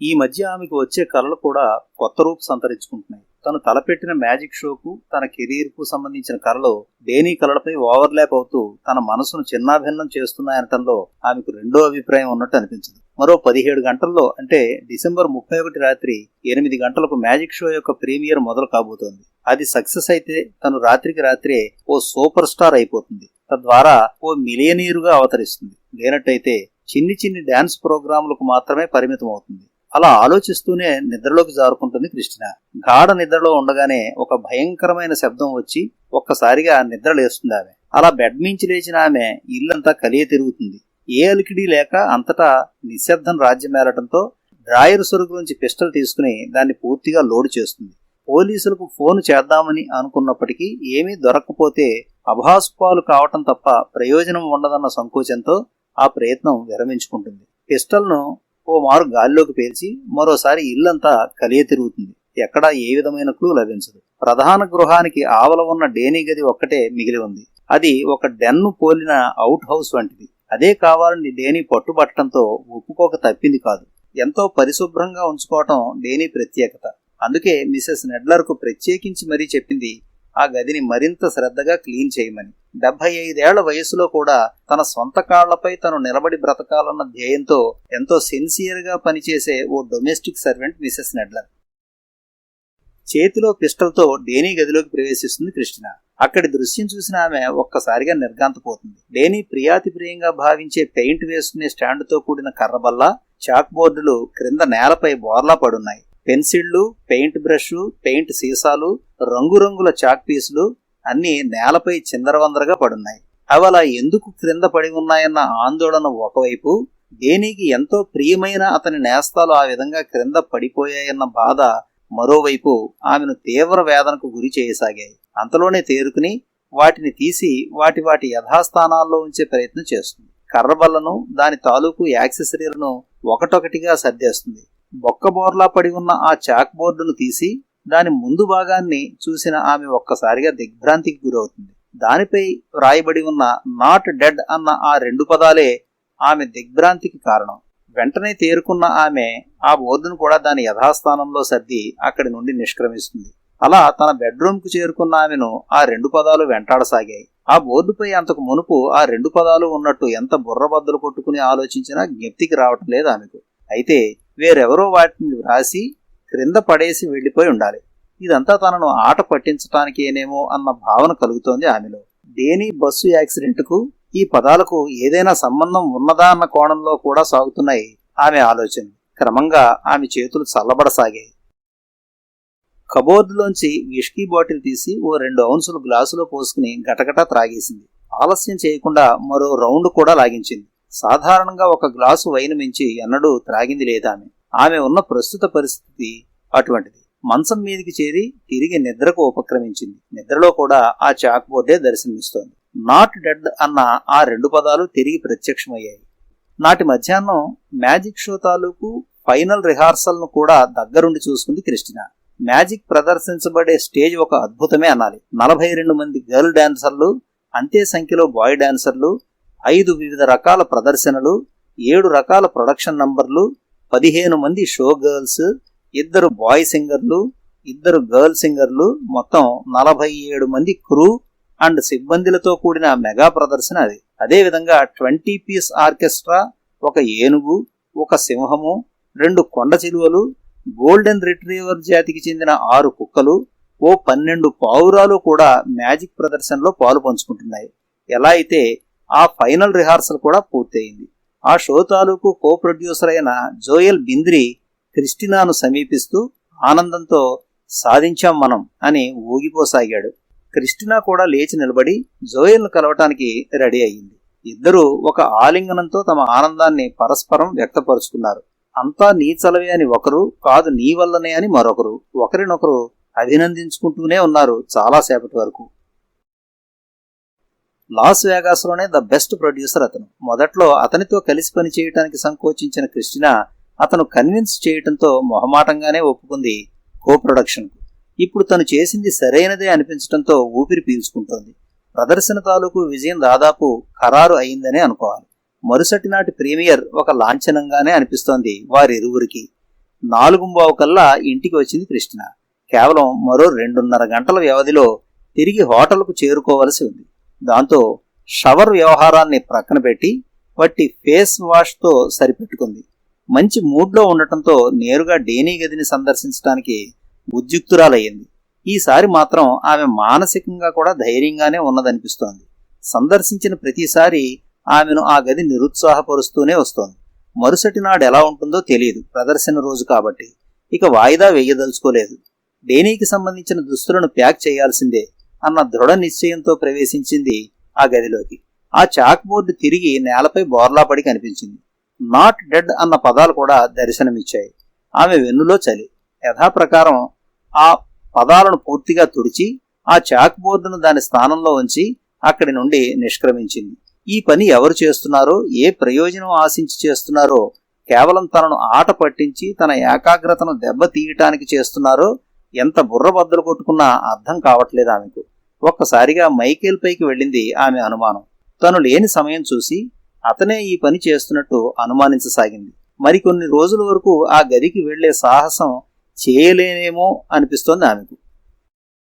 ఈ మధ్య ఆమెకు వచ్చే కళలు కూడా కొత్త రూపు సంతరించుకుంటున్నాయి తను తలపెట్టిన మ్యాజిక్ షోకు తన కెరీర్కు సంబంధించిన కళలు డేనీ కళలపై ఓవర్లాప్ అవుతూ తన మనసును చిన్నాభిన్నం చేస్తున్నాయనటంలో ఆమెకు రెండో అభిప్రాయం ఉన్నట్టు అనిపించింది. మరో పదిహేడు గంటల్లో అంటే డిసెంబర్ ముప్పై ఒకటి రాత్రి ఎనిమిది గంటలకు మ్యాజిక్ షో యొక్క ప్రీమియర్ మొదలు కాబోతోంది. అది సక్సెస్ అయితే తను రాత్రికి రాత్రే ఓ సూపర్ స్టార్ అయిపోతుంది. తద్వారా ఓ మిలియనీరుగా అవతరిస్తుంది. లేనట్టయితే చిన్ని చిన్ని డ్యాన్స్ ప్రోగ్రాంలకు మాత్రమే పరిమితం అవుతుంది అలా ఆలోచిస్తూనే నిద్రలోకి జారుకుంటుంది కృష్ణ. గాఢ నిద్రలో ఉండగానే ఒక భయంకరమైన శబ్దం వచ్చి ఒక్కసారిగా నిద్ర లేస్తుంది ఆమె. అలా బెడ్ మించి లేచిన ఆమె ఇల్లంతా కలియ తిరుగుతుంది. ఏ అలికిడి లేక అంతటా నిశ్శబ్దం రాజ్యమేలటంతో డ్రాయర్ సొరుగు నుంచి పిస్టల్ తీసుకుని దాన్ని పూర్తిగా లోడ్ చేస్తుంది. పోలీసులకు ఫోన్ చేద్దామని అనుకున్నప్పటికీ ఏమీ దొరక్కపోతే అభాస్పాలు కావటం తప్ప ప్రయోజనం ఉండదన్న సంకోచంతో ఆ ప్రయత్నం విరమించుకుంటుంది. పిస్టల్ను ఓ మారు గాలిలోకి పేల్చి మరోసారి ఇల్లంతా కలియ తిరుగుతుంది. ఎక్కడా ఏ విధమైన క్లూ లభించదు. ప్రధాన గృహానికి ఆవల ఉన్న డేనీ గది ఒక్కటే మిగిలి ఉంది. అది ఒక డెన్ను పోలిన అవుట్ హౌస్ వంటిది. అదే కావాలని డేనీ పట్టుబట్టడంతో ఒప్పుకోక తప్పింది కాదు. ఎంతో పరిశుభ్రంగా ఉంచుకోవటం డేనీ ప్రత్యేకత. అందుకే మిసెస్ నెడ్లర్కు ప్రత్యేకించి మరీ చెప్పింది ఆ గదిని మరింత శ్రద్ధగా క్లీన్ చేయమని. డెబ్బై ఐదేళ్ళ వయసులో కూడా తన సొంత కాళ్ళపై తను నిలబడి బ్రతకాలన్న ధ్యేయంతో ఎంతో సిన్సియర్గా పనిచేసే ఓ డొమెస్టిక్ సర్వెంట్ మిసెస్ నెడ్లర్. చేతిలో పిస్టల్తో డేనీ గదిలోకి ప్రవేశిస్తుంది కృష్ణ. అక్కడి దృశ్యం చూసిన ఆమె ఒక్కసారిగా నిర్గాంతపోతుంది డేనీ ప్రియాతి ప్రియంగా భావించే పెయింట్ వేసుకునే స్టాండ్తో కూడిన కర్రబల్ల చాక్ బోర్డులు క్రింద నేలపై బోర్లా పడున్నాయి. పెన్సిళ్ళు పెయింట్ బ్రష్ పెయింట్ సీసాలు రంగురంగుల చాక్ పీసులు అన్నీ నేలపై చిందరవందరగా పడున్నాయి. అవి అలా ఎందుకు క్రింద పడి ఉన్నాయన్న ఆందోళన ఒకవైపు దేనికి ఎంతో ప్రియమైన అతని నేస్తాలు ఆ విధంగా క్రింద పడిపోయాయన్న బాధ మరోవైపు ఆమెను తీవ్ర వేదనకు గురి చేయసాగాయి. అంతలోనే తేరుకుని వాటిని తీసి వాటి వాటి యథాస్థానాల్లో ఉంచే ప్రయత్నం చేస్తుంది. కర్రబల్లను దాని తాలూకు యాక్సెసరీలను ఒకటొకటిగా సర్దేస్తుంది. బొక్కబోర్లా పడి ఉన్న ఆ చాక్ బోర్డును తీసి దాని ముందు భాగాన్ని చూసిన ఆమె ఒక్కసారిగా దిగ్భ్రాంతికి గురవుతుంది. దానిపై వ్రాయబడి ఉన్న నాట్ డెడ్ అన్న ఆ రెండు పదాలే ఆమె దిగ్భ్రాంతికి కారణం. వెంటనే తేరుకున్న ఆమె ఆ బోర్డును కూడా దాని యథాస్థానంలో సర్ది అక్కడి నుండి నిష్క్రమిస్తుంది. అలా తన బెడ్రూమ్కు చేరుకున్న ఆమెను ఆ రెండు పదాలు వెంటాడసాగాయి. ఆ బోర్డుపై అంతకు మునుపు ఆ రెండు పదాలు ఉన్నట్టు ఎంత బుర్రబద్దలు కొట్టుకుని ఆలోచించినా జ్ఞప్తికి రావటం లేదు ఆమెకు. అయితే వేరెవరో వాటిని వ్రాసి క్రింద పడేసి వెళ్ళిపోయి ఉండాలి. ఇదంతా తనను ఆట పట్టించటానికేనేమో అన్న భావన కలుగుతోంది ఆమెలో. దేని బస్సు యాక్సిడెంట్కు ఈ పదాలకు ఏదైనా సంబంధం ఉన్నదా అన్న కోణంలో కూడా సాగుతున్నాయి ఆమె ఆలోచన క్రమంగా ఆమె చేతులు చల్లబడసాగాయి. కబోర్డులోంచి విష్కీ బాటిల్ తీసి ఓ రెండు ఔన్సులు గ్లాసులో పోసుకుని గటగటా త్రాగేసింది. ఆలస్యం చేయకుండా మరో రౌండ్ కూడా లాగించింది. సాధారణంగా ఒక గ్లాసు వైన్ మించి ఎన్నడూ త్రాగింది లేదామె. ఆమె ఉన్న ప్రస్తుత పరిస్థితి అటువంటిది. మంచం మీదికి చేరి తిరిగి నిద్రకు ఉపక్రమించింది. నిద్రలో కూడా ఆ చాక్ బోర్డే దర్శనమిస్తోంది. నాట్ డెడ్ అన్న ఆ రెండు పదాలు తిరిగి ప్రత్యక్షమయ్యాయి. నాటి మధ్యాహ్నం మ్యాజిక్ షో తాలూకు ఫైనల్ రిహార్సల్ను కూడా దగ్గరుండి చూసుకుంది క్రిస్టినా. మ్యాజిక్ ప్రదర్శించబడే స్టేజ్ ఒక అద్భుతమే అనాలి. నలభై రెండు మంది గర్ల్ డాన్సర్లు అంతే సంఖ్యలో బాయ్ డాన్సర్లు ఐదు వివిధ రకాల ప్రదర్శనలు ఏడు రకాల ప్రొడక్షన్ నంబర్లు పదిహేను మంది షో గర్ల్స్ ఇద్దరు బాయ్ సింగర్లు ఇద్దరు గర్ల్ సింగర్లు మొత్తం నలభై ఏడు మంది క్రూ అండ్ సిబ్బందిలతో కూడిన మెగా ప్రదర్శన అది. అదేవిధంగా ట్వంటీ పీస్ ఆర్కెస్ట్రా ఒక ఏనుగు ఒక సింహము రెండు కొండ చిలువలు గోల్డెన్ రిట్రీవర్ జాతికి చెందిన ఆరు కుక్కలు ఓ పన్నెండు పావురాలు కూడా మ్యాజిక్ ప్రదర్శనలో పాలు పంచుకుంటున్నాయి. ఎలా అయితే ఆ ఫైనల్ రిహార్సల్ కూడా పూర్తయింది. ఆ షో తాలూకు కో ప్రొడ్యూసర్ అయిన జోయల్ బింద్రి క్రిస్టినాను సమీపిస్తూ ఆనందంతో సాధించాం మనం అని ఊగిపోసాగాడు. క్రిస్టినా కూడా లేచి నిలబడి జోయల్ను కలవటానికి రెడీ అయ్యింది. ఇద్దరూ ఒక ఆలింగనంతో తమ ఆనందాన్ని పరస్పరం వ్యక్తపరుచుకున్నారు. అంతా నీ చలవే అని ఒకరు కాదు నీ వల్లనే అని మరొకరు. ఒకరినొకరు అభినందించుకుంటూనే ఉన్నారు చాలాసేపటి వరకు. లాస్ వేగాస్లోనే ద బెస్ట్ ప్రొడ్యూసర్ అతను. మొదట్లో అతనితో కలిసి పని చేయడానికి సంకోచించిన క్రిస్టినా అతను కన్విన్స్ చేయటంతో మొహమాటంగానే ఒప్పుకుంది కో ప్రొడక్షన్కు ఇప్పుడు తను చేసింది సరైనదే అనిపించడంతో ఊపిరి పీల్చుకుంటోంది. ప్రదర్శన తాలూకు విజయం దాదాపు ఖరారు అయిందనే అనుకోవాలి. మరుసటి నాటి ప్రీమియర్ ఒక లాంఛనంగానే అనిపిస్తోంది వారిరువురికి. నాలుగుంబావు కల్లా ఇంటికి వచ్చింది కృష్ణ కేవలం మరో రెండున్నర గంటల వ్యవధిలో తిరిగి హోటల్కు చేరుకోవలసి ఉంది. దాంతో షవర్ వ్యవహారాన్ని ప్రక్కన పెట్టి వట్టి ఫేస్ వాష్తో సరిపెట్టుకుంది. మంచి మూడ్లో ఉండటంతో నేరుగా డేనీ గదిని సందర్శించడానికి ఉద్యుక్తురాలయ్యింది. ఈసారి మాత్రం ఆమె మానసికంగా కూడా ధైర్యంగానే ఉన్నదనిపిస్తోంది. సందర్శించిన ప్రతిసారి ఆమెను ఆ గది నిరుత్సాహపరుస్తూనే వస్తోంది. మరుసటి నాడు ఎలా ఉంటుందో తెలియదు. ప్రదర్శన రోజు కాబట్టి. ఇక వాయిదా వేయదలుచుకోలేదు. డేనీకి సంబంధించిన దుస్తులను ప్యాక్ చేయాల్సిందే. అన్న దృఢ నిశ్చయంతో ప్రవేశించింది ఆ గదిలోకి. ఆ చాక్ బోర్డు తిరిగి నేలపై బోర్లాపడి కనిపించింది. నాట్ డెడ్ అన్న పదాలు కూడా దర్శనమిచ్చాయి. ఆమె వెన్నులో చలి. యథాప్రకారం ఆ పదాలను పూర్తిగా తుడిచి ఆ చాక్ బోర్డును దాని స్థానంలో ఉంచి అక్కడి నుండి నిష్క్రమించింది. ఈ పని ఎవరు చేస్తున్నారో ఏ ప్రయోజనం ఆశించి చేస్తున్నారో కేవలం తనను ఆట పట్టించి తన ఏకాగ్రతను దెబ్బతీయటానికి చేస్తున్నారో ఎంత బుర్రబద్దలు కొట్టుకున్నా అర్థం కావట్లేదు ఆమెకు. ఒక్కసారిగా మైకేల్ పైకి వెళ్ళింది ఆమె అనుమానం. తను లేని సమయం చూసి అతనే ఈ పని చేస్తున్నట్టు అనుమానించసాగింది. మరికొన్ని రోజుల వరకు ఆ గదికి వెళ్ళే సాహసం చేయలేనేమో అనిపిస్తోంది ఆమెకు.